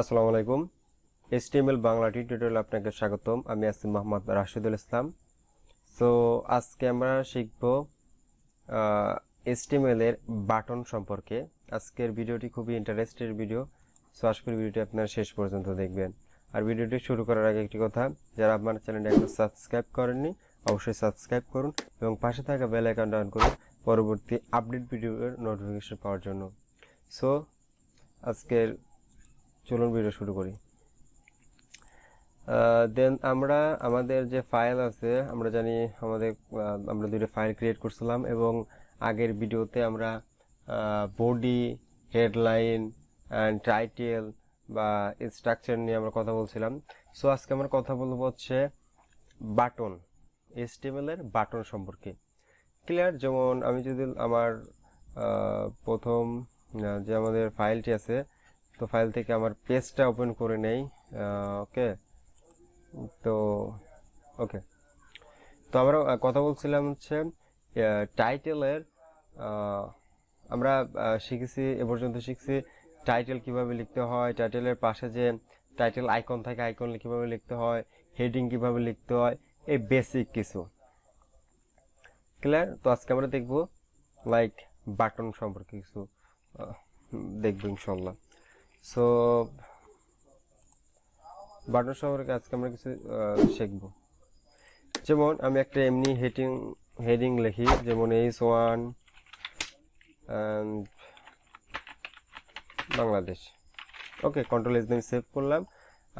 আসসালামু আলাইকুম। HTML Bangla tutorial আপনাকে স্বাগতম। আমি আছি মোহাম্মদ রাশিদুল ইসলাম। সো আজকে আমরা শিখব এসটিএমএল এর বাটন সম্পর্কে। আজকের ভিডিওটি খুবই ইন্টারেস্টেড ভিডিও সো আশা করি ভিডিওটি আপনারা শেষ পর্যন্ত দেখবেন। আর ভিডিওটি শুরু করার আগে একটি কথা, যারা আপনার চ্যানেলটি এখনও সাবস্ক্রাইব করেননি, অবশ্যই সাবস্ক্রাইব করুন এবং পাশে থাকা বেল আইকনটা অন করুন পরবর্তী আপডেট ভিডিওর নোটিফিকেশন পাওয়ার জন্য। সো আজকের চলুন ভিডিও শুরু করি। দেন আমরা, আমাদের যে ফাইল আছে, আমরা জানি আমাদের আমরা দুইটা ফাইল ক্রিয়েট করছিলাম এবং আগের ভিডিওতে আমরা বডি হেডলাইন অ্যান্ড টাইটেল বা স্ট্রাকচার নিয়ে আমরা কথা বলছিলাম। সো আজকে আমরা কথা বলব হচ্ছে বাটন এর বাটন সম্পর্কে। ক্লিয়ার যেমন আমি যদি আমার প্রথম যে আমাদের ফাইলটি আছে তো ফাইল থেকে আমার পেজটা ওপেন করে নেই ওকে তো ওকে তো আমরা কথা বলছিলাম হচ্ছে টাইটেলের আমরা শিখেছি, এ পর্যন্ত শিখছি টাইটেল কীভাবে লিখতে হয় টাইটেলের পাশে যে টাইটেল আইকন থাকে আইকন কীভাবে লিখতে হয় হেডিং কীভাবে লিখতে হয়, এই বেসিক কিছু। ক্লিয়ার তো আজকে আমরা দেখব লাইক বাটন সম্পর্কে কিছু দেখব ইনশাল্লাহ সো বাটন সম্পর্কে আজকে আমরা কিছু শিখব। যেমন আমি একটা এমনি হেডিং হেডিং লিখি, যেমন H one Bangladesh. Okay control S দিয়ে সেভ করলাম।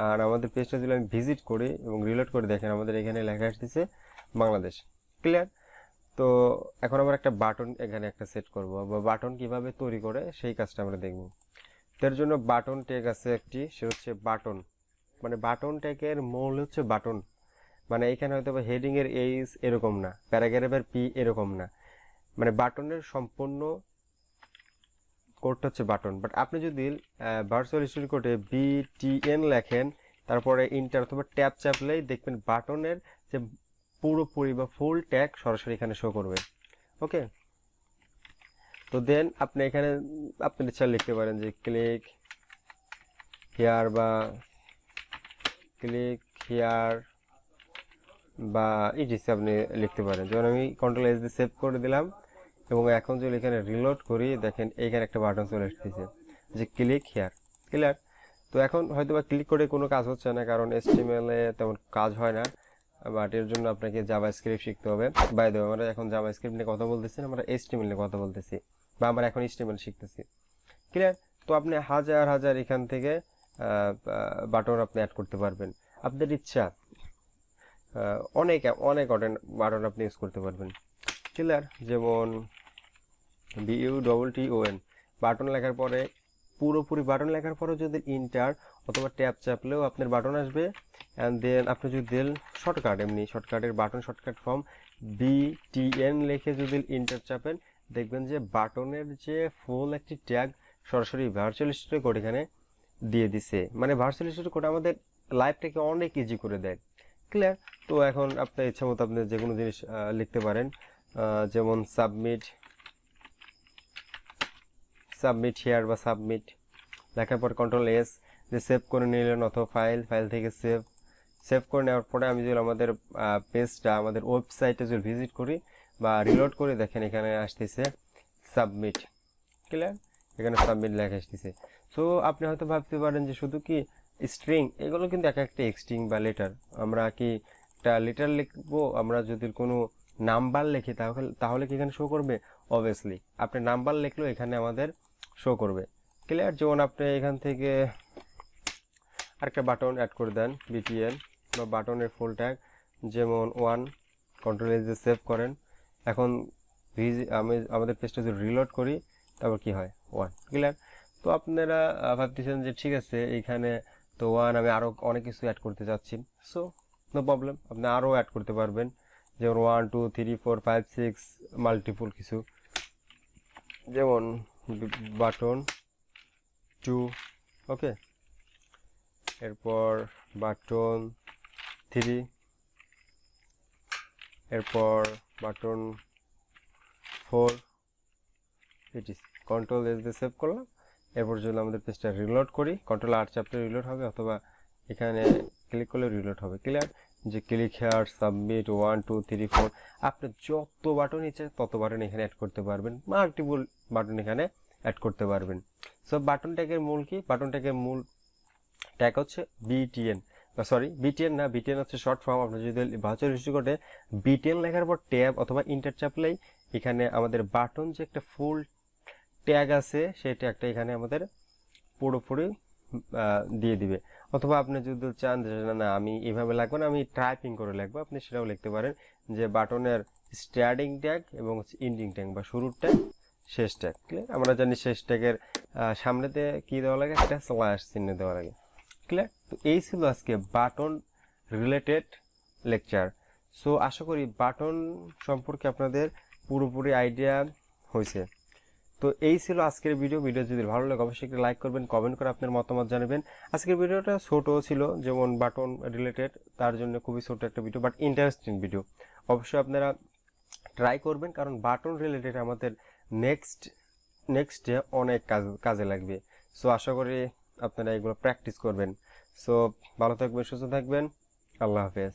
আর আমাদের পেজটা যদি আমি ভিজিট করি এবং রিলোড করে দেখেন, আমাদের এখানে লেখা আসতেছে বাংলাদেশ। ক্লিয়ার তো এখন আমরা একটা বাটন এখানে একটা সেট করব। বা বাটন কীভাবে তৈরি করে, সেই কাজটা আমরা দেখব। তার জন্য বাটন ট্যাগ আছে একটি, সে হচ্ছে বাটন। মানে বাটন ট্যাগের মূল হচ্ছে বাটন। মানে এখানে হয়তো বা হেডিং এর এইস এরকম না প্যারাগ্রাফের পি এরকম না। মানে বাটনের সম্পূর্ণ কোডটা হচ্ছে বাটন। বাট আপনি যদি ভার্চুয়াল স্টুডিও কোডে বিটিএন লেখেন, তারপরে ইন্টার অথবা ট্যাপ চাপলেই দেখবেন বাটনের যে পুরোপুরি বা ফুল ট্যাগ সরাসরি এখানে শো করবে। ওকে তো দেন আপনি এখানে, আপনি ইচ্ছা লিখতে পারেন যে ক্লিক হিয়ার বা ক্লিক হিয়ার বা ইটিসি আপনি লিখতে পারেন। যেমন আমি কন্ট্রোল এস দিয়ে সেভ করে দিলাম এবং এখন যদি এখানে রিলোড করি, দেখেন এইখানে একটা বাটন চলে এসেছে যে ক্লিক হিয়ার ক্লিয়ার তো এখন হয়তো বা ক্লিক করে কোনো কাজ হচ্ছে না, কারণ এসটিএমএল এ তেমন কাজ হয় না বাট এর জন্য আপনাকে জাভা স্ক্রিপ্ট শিখতে হবে। বাই দেবো আমরা এখন জাভা স্ক্রিপ্ট নিয়ে কথা বলতেছি আমরা এসটিএমএল নিয়ে কথা বলতেছি। বা আমরা এখন এসটিএমএল শিখতেছি। ক্লিয়ার তো আপনি হাজার হাজার এখান থেকে বাটন আপনি অ্যাড করতে পারবেন। আপনার ইচ্ছা অনেক অনেক বাটন আপনি ইউজ করতে পারবেন। ক্লিয়ার যেমন B U double T O N button লেখার পরে, পুরোপুরি বাটন লেখার পরে যদি ইন্টার অথবা ট্যাপ চাপলেও আপনার বাটন আসবে। অ্যান্ড দেন আপনি যদি দেন শর্টকাট এমনি শর্টকাটের বাটন শর্টকাট ফর্ম বিটিএন লিখে যদি ইন্টার চাপেন দেখবেন যে বাটনের যে ফুল একটি ট্যাগ সরাসরি ভার্চুয়াল স্টুডিও কোড এখানে দিয়ে দিছে। মানে ভার্চুয়াল স্টুডিও কোড আমাদের লাইফটাকে অনেক ইজি করে দেয়। ক্লিয়ার তো এখন আপনার ইচ্ছা মতো আপনি যে কোনো জিনিস লিখতে পারেন। যেমন সাবমিট সাবমিট হেয়ার বা সাবমিট লেখার পর কন্ট্রোল এস যে সেভ করে নিলেন অথবা ফাইল ফাইল থেকে সেভ সেভ করে নেওয়ার পরে আমি যদি আমাদের পেজটা আমাদের ওয়েবসাইটে যদি ভিজিট করি বা রিলোড করে দেখেন, এখানে আসতেছে সাবমিট ক্লিয়ার এখানে সাবমিট লেখা আসতেছে। সো আপনি হয়তো ভাবতে পারেন যে শুধু কি স্ট্রিং এগুলো কিন্তু এক একটা স্ট্রিং বা লেটার আমরা কি একটা লেটার লিখব? আমরা যদি কোনো নাম্বার লিখি, তাহলে তাহলে কি এখানে শো করবে? অবভিয়াসলি আপনি নাম্বার লিখলেও এখানে আমাদের শো করবে। ক্লিয়ার যেমন আপনি এখান থেকে আরেকটা বাটন অ্যাড করে দেন বিটিএন বা বাটনের ফুল ট্যাগ যেমন ওয়ান কন্ট্রোল এজে সেভ করেন। এখন আমি আমাদের পেজটা যদি রিলোড করি, তারপর কি হয়? ওয়ান ক্লিয়ার তো আপনারা ভাবতেছেন যে ঠিক আছে, এইখানে তো ওয়ান আমি আরও অনেক কিছু অ্যাড করতে চাচ্ছি। সো নো প্রবলেম আপনি আরও অ্যাড করতে পারবেন। যেমন one two three four five six multiple কিছু। যেমন বাটন টু ওকে এরপর বাটন থ্রি এরপর button four it is control S দিয়ে সেভ করলাম। এরপর যদি আমাদের পেজটা রিলোড করি কন্ট্রোল আর চাপলে রিলোড হবে অথবা এখানে ক্লিক করলে রিলোড হবে। ক্লিয়ার যে click here submit one two three four আপনি যত বাটন ইচ্ছে তত বাটন এখানে অ্যাড করতে পারবেন। মাল্টিপুল বাটন এখানে অ্যাড করতে পারবেন। সো বাটন ট্যাগের মূল কি? বাটন ট্যাগের মূল ট্যাগ হচ্ছে বিটিএন সরি বিটিএন না বিটিএন হচ্ছে শর্ট ফর্ম আপনি যদি ভার্চুয়াল হিস্ট্রি কোডে বিটিএন লেখার পর ট্যাব অথবা ইন্টার চাপলেই এখানে আমাদের বাটন যে একটা ফুল ট্যাগ আছে সেই ট্যাগটা এখানে আমাদের পুরোপুরি দিয়ে দিবে। অথবা আপনি যদি চান যে, না না, আমি এভাবে লাগবে না, আমি টাইপিং করে লিখব আপনি সেটাও লিখতে পারেন যে বাটনের স্টার্টিং ট্যাগ এবং এন্ডিং ট্যাগ বা শুরুর ট্যাগ শেষ ট্যাগ আমরা জানি শেষ ট্যাগের সামনেতে কি দেওয়া লাগে? একটা স্ল্যাশ চিহ্ন দেওয়া লাগে। ক্লিয়ার তো এই ছিল আজকে বাটন রিলেটেড লেকচার সো আশা করি বাটন সম্পর্কে আপনাদের পুরোপুরি আইডিয়া হয়েছে। তো এই ছিল আজকের ভিডিও ভিডিও যদি ভালো লাগে, অবশ্যই একটা লাইক করবেন কমেন্ট করে আপনার মতামত জানাবেন। আজকের ভিডিওটা ছোট ছিল, যেমন বাটন রিলেটেড তার জন্য খুবই ছোট একটা ভিডিও বাট ইন্টারেস্টিং ভিডিও অবশ্যই আপনারা ট্রাই করবেন, কারণ বাটন রিলেটেড আমাদের নেক্সট নেক্সটে অনেক কাজ, কাজে লাগবে। সো আশা করি আপনারা এগুলো প্র্যাকটিস করবেন। সো ভালো থাকবেন সুস্থ থাকবেন। আল্লাহ হাফেজ।